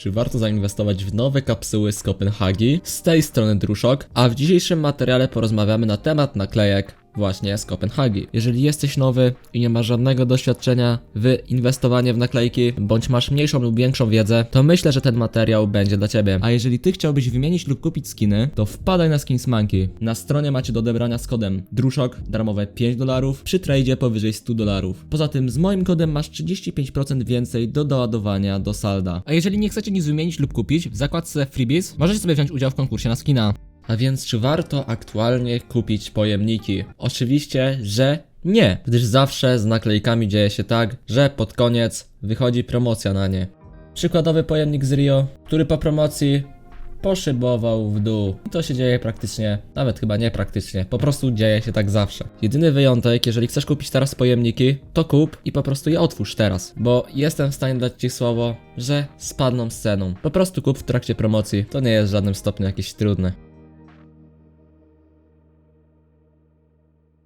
czy warto zainwestować w nowe kapsuły z Kopenhagi. Z tej strony Druszok, a w dzisiejszym materiale porozmawiamy na temat naklejek właśnie z Kopenhagi. Jeżeli jesteś nowy i nie masz żadnego doświadczenia w inwestowanie w naklejki, bądź masz mniejszą lub większą wiedzę, to myślę, że ten materiał będzie dla Ciebie. A jeżeli Ty chciałbyś wymienić lub kupić skiny, to wpadaj na Skins Monkey. Na stronie macie do odebrania z kodem DRUSZOK darmowe 5 dolarów, przy tradzie powyżej 100 dolarów. Poza tym z moim kodem masz 35% więcej do doładowania do salda. A jeżeli nie chcecie nic wymienić lub kupić, w zakładce Freebies możecie sobie wziąć udział w konkursie na skina. A więc czy warto aktualnie kupić pojemniki? Oczywiście, że nie, gdyż zawsze z naklejkami dzieje się tak, że pod koniec wychodzi promocja na nie. Przykładowy pojemnik z Rio, który po promocji poszybował w dół. I to się dzieje praktycznie, nawet chyba nie praktycznie, po prostu dzieje się tak zawsze. Jedyny wyjątek, jeżeli chcesz kupić teraz pojemniki, to kup i po prostu je otwórz teraz, bo jestem w stanie dać Ci słowo, że spadną z ceną. Po prostu kup w trakcie promocji, to nie jest w żadnym stopniu jakieś trudne.